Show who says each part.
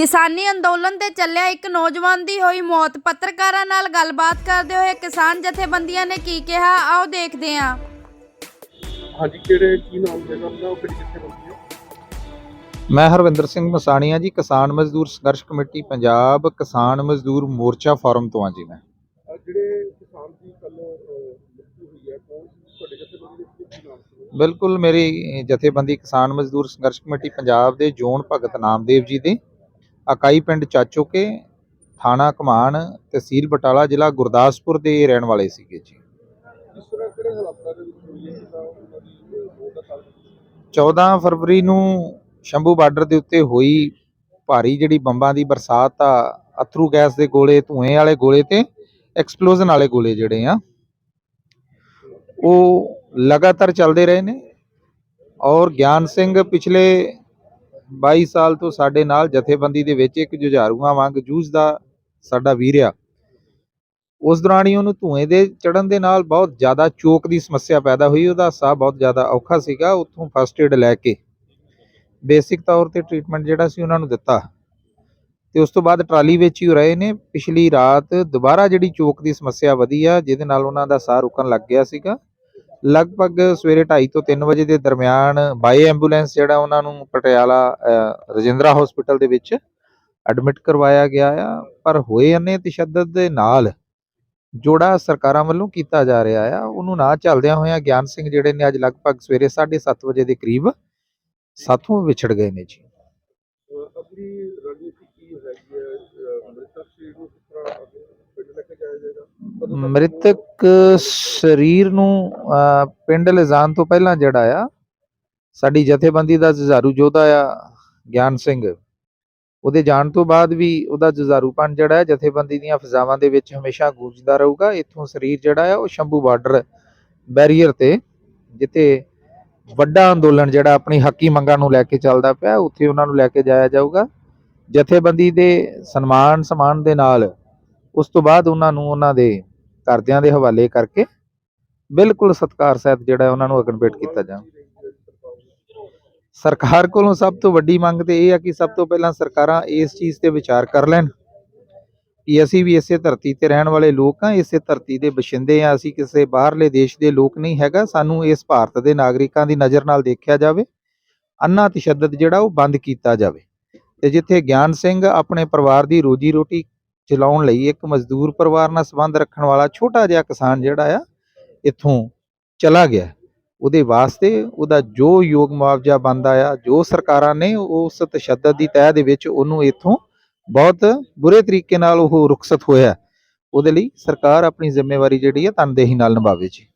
Speaker 1: ਕਿਸਾਨੀ ਅੰਦੋਲਨ ਤੇ ਚੱਲਿਆ ਇੱਕ ਨੌਜਵਾਨ ਦੀ ਹੋਈ ਮੌਤ। ਪੱਤਰਕਾਰਾਂ ਨਾਲ ਗੱਲਬਾਤ ਕਰਦੇ ਹੋਏ ਕਿਸਾਨ ਜਥੇਬੰਦੀਆਂ ਨੇ ਕੀ ਕਿਹਾ ਆਓ ਦੇਖਦੇ ਹਾਂ।
Speaker 2: ਹਾਂਜੀ ਕਿਹੜੇ ਕੀ ਨਾਮ ਦੇ ਨਾਮ ਦਾ ਉਹ ਕਿਹੜੀ ਕਿੱਥੇ ਬੰਦੀ ਹੈ?
Speaker 3: ਮੈਂ ਹਰਵਿੰਦਰ ਸਿੰਘ ਮਸਾਣੀਆ ਜੀ ਕਿਸਾਨ ਮਜ਼ਦੂਰ ਸੰਘਰਸ਼ ਕਮੇਟੀ ਪੰਜਾਬ ਕਿਸਾਨ ਮਜ਼ਦੂਰ ਮੋਰਚਾ ਫੋਰਮ ਤੋਂ ਹਾਂ ਜੀ ਮੈਂ।
Speaker 2: ਅਹ ਜਿਹੜੇ ਕਿਸਾਨ ਦੀ ਕੱਲ ਮ੍ਰਿਤੂ ਹੋਈ ਹੈ ਕੌਣ ਸੀ? ਤੁਹਾਡੇ ਕਿੱਥੇ ਬੰਦੀ ਦੇ ਕੀ ਨਾਮ ਸੀ?
Speaker 3: ਬਿਲਕੁਲ ਮੇਰੀ ਜਥੇਬੰਦੀ ਕਿਸਾਨ ਮਜ਼ਦੂਰ ਸੰਘਰਸ਼ ਕਮੇਟੀ ਪੰਜਾਬ ਦੇ ਜੋਨ ਭਗਤ ਨਾਮਦੇਵ ਜੀ ਦੇ। ਇਕਾਈ ਪਿੰਡ ਚਾਚੋਕੇ ਥਾਣਾ ਕਮਾਨ ਤਹਿਸੀਲ ਬਟਾਲਾ ਜ਼ਿਲ੍ਹਾ ਗੁਰਦਾਸਪੁਰ ਦੇ ਰਹਿਣ ਵਾਲੇ ਸੀਗੇ ਜੀ।
Speaker 2: ਕਿਸ ਤਰ੍ਹਾਂ ਕਿਹੜੇ ਹਾਲਾਤਾਂ ਦੇ ਵਿੱਚ ਹੋਈ ਹੈ? ਜਿੱਦਾਂ ਉਹਨਾਂ ਦੀ ਮੌਤ ਦਾ ਕਾਰਨ
Speaker 3: 14 ਫਰਵਰੀ ਨੂੰ ਸ਼ੰਭੂ ਬਾਰਡਰ ਦੇ ਉੱਤੇ ਹੋਈ ਭਾਰੀ ਜਿਹੜੀ ਬੰਬਾਂ ਦੀ ਬਰਸਾਤ ਆ ਅਥਰੂ ਗੈਸ ਦੇ ਗੋਲੇ ਧੂਏ ਵਾਲੇ ਗੋਲੇ ਤੇ ਐਕਸਪਲੋਜ਼ਨ ਵਾਲੇ ਗੋਲੇ ਜਿਹੜੇ ਆ ਉਹ ਲਗਾਤਾਰ ਚੱਲਦੇ ਰਹੇ ਨੇ। ਔਰ ਗਿਆਨ ਸਿੰਘ ਪਿਛਲੇ 22 ਸਾਲ ਤੋਂ ਸਾਡੇ ਨਾਲ ਜਥੇਬੰਦੀ ਦੇ ਵਿੱਚ ਇੱਕ ਜੁਝਾਰੂਆਂ ਵਾਂਗ ਜੂਝਦਾ ਸਾਡਾ ਵੀਰ ਆ। ਉਸ ਦੌਰਾਨ ਹੀ ਉਹਨੂੰ ਧੂਏ ਦੇ ਚੜਨ ਦੇ ਨਾਲ ਬਹੁਤ ਜ਼ਿਆਦਾ ਚੋਕ ਦੀ ਸਮੱਸਿਆ ਪੈਦਾ ਹੋਈ। ਉਹਦਾ ਸਾਹ ਬਹੁਤ ਜ਼ਿਆਦਾ ਔਖਾ ਸੀਗਾ, ਉੱਥੋਂ ਫਸਟ ਏਡ ਲੈ ਕੇ। ਬੇਸਿਕ ਤੌਰ ਤੇ ਟ੍ਰੀਟਮੈਂਟ ਜਿਹੜਾ ਸੀ ਉਹਨਾਂ ਨੂੰ ਦਿੱਤਾ। ਤੇ ਉਸ ਤੋਂ ਬਾਅਦ ਟਰਾਲੀ ਵਿੱਚ ਹੀ ਉਹ ਰਹੇ ਨੇ। ਪਿਛਲੀ ਰਾਤ ਦੁਬਾਰਾ ਜਿਹੜੀ ਚੋਕ ਦੀ ਸਮੱਸਿਆ ਵਧੀ ਆ, ਜਿਹਦੇ ਨਾਲ ਉਹਨਾਂ ਦਾ ਸਾਹ ਰੁਕਣ ਲੱਗ ਗਿਆ ਸੀਗਾ। ਲਗਭਗ ਸਵੇਰੇ 2:30 ਤੋਂ 3 ਵਜੇ ਦੇ ਦਰਮਿਆਨ ਬਾਈ ਐਂਬੂਲੈਂਸ ਜਿਹੜਾ ਉਹਨਾਂ ਨੂੰ ਪਟਿਆਲਾ ਰਜਿੰਦਰਾ ਹਸਪੀਟਲ ਦੇ ਵਿੱਚ ਐਡਮਿਟ ਕਰਵਾਇਆ ਗਿਆ ਆ। ਪਰ ਹੋਏ ਅੰਨੇ ਤਸ਼ੱਦਦ ਦੇ ਨਾਲ ਜੋੜਾ ਸਰਕਾਰਾਂ ਵੱਲੋਂ ਕੀਤਾ ਜਾ ਰਿਹਾ ਆ, ਉਹਨੂੰ ਨਾ ਚੱਲਦਿਆਂ ਹੋਇਆਂ ਗਿਆਨ ਸਿੰਘ ਜਿਹੜੇ ਨੇ ਅੱਜ ਲਗਭਗ ਸਵੇਰੇ 7:30 ਵਜੇ ਦੇ ਕਰੀਬ ਸਾਥੋਂ ਵਿਛੜ ਗਏ ਨੇ ਜੀ।
Speaker 2: ਅਗਲੀ ਰਣਨੀਤੀ ਕੀ ਹੈਗੀ ਹੈ ਅਹ ਅੰਮ੍ਰਿਤਸਰ ਸ਼ਹੀਦ ਨੂੰ ਕਿਸ ਤਰ੍ਹਾਂ ਅੱਗੇ ਪਿੰਡ ਲੈ ਕੇ ਜਾਇਆ ਜਾਏਗਾ ਕਦੋਂ ਤੱਕ
Speaker 3: ਮ੍ਰਿਤਕ ਸਰੀਰ ਨੂੰ ਅਹ, ਪਿੰਡ ਲਿਜਾਣ ਤੋਂ ਪਹਿਲਾਂ ਜਿਹੜਾ ਆ ਸਾਡੀ ਜਥੇਬੰਦੀ ਦਾ ਜੁਝਾਰੂ ਯੋਧਾ ਆ ਗਿਆਨ ਸਿੰਘ। ਉਹਦੇ ਜਾਣ ਤੋਂ ਬਾਅਦ ਵੀ ਉਹਦਾ ਜੁਝਾਰੂਪਣ ਜਿਹੜਾ ਹੈ ਜਥੇਬੰਦੀ ਦੀਆਂ ਫਜ਼ਾਵਾਂ ਦੇ ਵਿੱਚ ਹਮੇਸ਼ਾ ਗੂੰਜਦਾ ਰਹੂਗਾ। ਇੱਥੋਂ ਸਰੀਰ ਜਿਹੜਾ ਆ ਉਹ ਸ਼ੰਭੂ ਬਾਰਡਰ ਬੈਰੀਅਰ ਤੇ ਜਿੱਥੇ ਵੱਡਾ ਅੰਦੋਲਨ ਜਿਹੜਾ ਆਪਣੀ ਹੱਕੀ ਮੰਗਾਂ ਨੂੰ ਲੈ ਕੇ ਚੱਲਦਾ ਪਿਆ ਉੱਥੇ ਉਹਨਾਂ ਨੂੰ ਲੈ ਕੇ ਜਾਇਆ ਜਾਊਗਾ। ਜਥੇਬੰਦੀ ਦੇ ਸਨਮਾਨ ਸਮਾਨ ਦੇ ਨਾਲ ਉਸ ਤੋਂ ਬਾਅਦ ਉਹਨਾਂ ਨੂੰ ਉਹਨਾਂ ਦੇ ਘਰਦਿਆਂ ਦੇ ਹਵਾਲੇ ਕਰਕੇ ਬਿਲਕੁਲ ਸਤਕਾਰ ਸਹਿਤ ਜਿਹੜਾ ਉਹਨਾਂ ਨੂੰ ਅਗਨਪੇਟ ਕੀਤਾ ਜਾ ਸਰਕਾਰ ਕੋਲੋਂ ਸਭ ਤੋਂ ਵੱਡੀ ਮੰਗ ਤੇ ਇਹ ਆ ਕਿ ਸਭ ਤੋਂ ਪਹਿਲਾਂ ਸਰਕਾਰਾਂ ਇਸ ਚੀਜ਼ ਤੇ ਵਿਚਾਰ ਕਰ ਲੈਣ ਕਿ ਅਸੀਂ ਵੀ ਇਸੇ ਧਰਤੀ ਤੇ ਰਹਿਣ ਵਾਲੇ ਲੋਕ ਆ ਇਸੇ ਧਰਤੀ ਦੇ ਬਸ਼ਿੰਦੇ ਆ ਅਸੀਂ ਕਿਸੇ ਬਾਹਰਲੇ ਦੇਸ਼ ਦੇ ਲੋਕ ਨਹੀਂ ਹੈਗਾ, ਸਾਨੂੰ ਇਸ ਭਾਰਤ ਦੇ ਨਾਗਰਿਕਾਂ ਦੀ ਨਜ਼ਰ ਨਾਲ ਦੇਖਿਆ ਜਾਵੇ, ਅੰਨਾ ਤਸ਼ੱਦਦ ਜਿਹੜਾ ਉਹ ਬੰਦ ਕੀਤਾ ਜਾਵੇ। ਤੇ ਜਿੱਥੇ ਗਿਆਨ ਸਿੰਘ ਆਪਣੇ ਪਰਿਵਾਰ ਦੀ ਰੋਜੀ ਰੋਟੀ ਚਲਾਉਣ ਲਈ ਇੱਕ ਮਜ਼ਦੂਰ ਪਰਿਵਾਰ ਨਾਲ ਸੰਬੰਧ ਰੱਖਣ ਵਾਲਾ ਛੋਟਾ ਜਿਹਾ ਕਿਸਾਨ ਜਿਹੜਾ ਆ, ਇੱਥੋਂ ਚਲਾ ਗਿਆ। ਉਹਦੇ ਵਾਸਤੇ ਉਹਦਾ ਜੋ ਯੋਗ ਮੁਆਵਜ਼ਾ ਬਣਦਾ ਆ, ਜੋ ਸਰਕਾਰਾਂ ਨੇ ਉਸ ਤਸ਼ੱਦਦ ਦੀ ਤਹਿ ਦੇ ਵਿੱਚ ਉਹਨੂੰ ਇੱਥੋਂ ਬਹੁਤ ਬੁਰੇ ਤਰੀਕੇ ਨਾਲ ਉਹ ਰੁਖਸਤ ਹੋਇਆ। ਉਹਦੇ ਲਈ ਸਰਕਾਰ ਆਪਣੀ ਜ਼ਿੰਮੇਵਾਰੀ ਜਿਹੜੀ ਹੈ ਤਨਦੇਹੀ ਨਾਲ ਨਿਭਾਵੇ ਜੀ।